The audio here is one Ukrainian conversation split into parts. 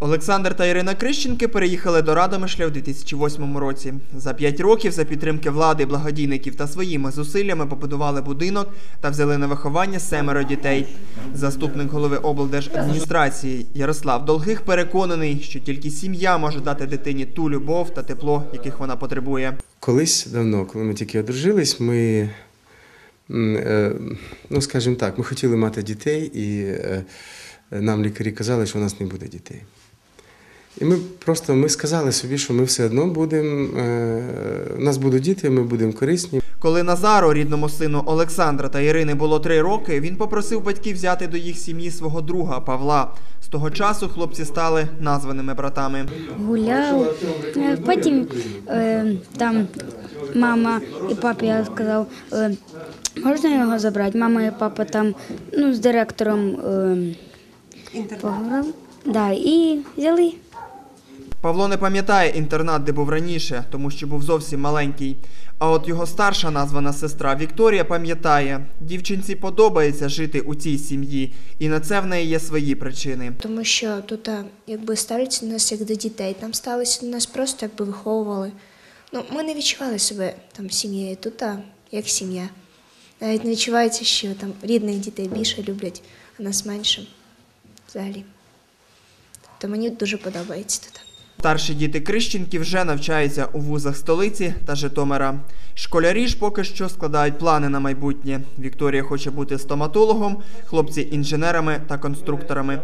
Олександр та Ірина Крищенки переїхали до Радомишля у 2008 році. За п'ять років за підтримки влади, благодійників та своїми зусиллями побудували будинок та взяли на виховання семеро дітей. Заступник голови облдержадміністрації Ярослав Долгих переконаний, що тільки сім'я може дати дитині ту любов та тепло, яких вона потребує. Колись давно, коли ми тільки одружились, ми, е, ну скажімо так, ми хотіли мати дітей, і е, нам лікарі казали, що у нас не буде дітей. І ми просто ми сказали собі, що ми все одно будемо, е, у нас будуть діти, ми будемо корисні. Коли Назару, рідному сину Олександра та Ірини, було три роки, він попросив батьків взяти до їх сім'ї свого друга Павла. З того часу хлопці стали названими братами. гуляв. Е, Потім е, там мама і папа я сказав, можна його забрати? Мама і папа там ну, з директором е, поговорили. Да, і взяли. Павло не пам'ятає інтернат, де був раніше, тому що був зовсім маленький. А от його старша названа сестра Вікторія пам'ятає, дівчинці подобається жити у цій сім'ї, і на це в неї є свої причини. Тому що тут якби ставляться до нас як до дітей, там ставилися до нас просто якби виховували. Ну, ми не відчували себе там сім'єю, тут як сім'я. Навіть не відчувається, що там рідних дітей більше люблять, а нас менше взагалі. То мені дуже подобається тут. Старші діти Крищенки вже навчаються у вузах столиці та Житомира. Школярі ж поки що складають плани на майбутнє. Вікторія хоче бути стоматологом, хлопці інженерами та конструкторами.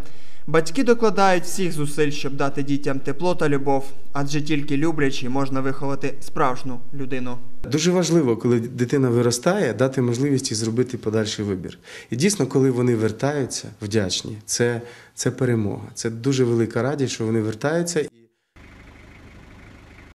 Батьки докладають всіх зусиль, щоб дати дітям тепло та любов, адже тільки люблячи можна виховати справжню людину. Дуже важливо, коли дитина виростає, дати можливість зробити подальший вибір. І дійсно, коли вони вертаються вдячні, це, це перемога. Це дуже велика радість, що вони вертаються.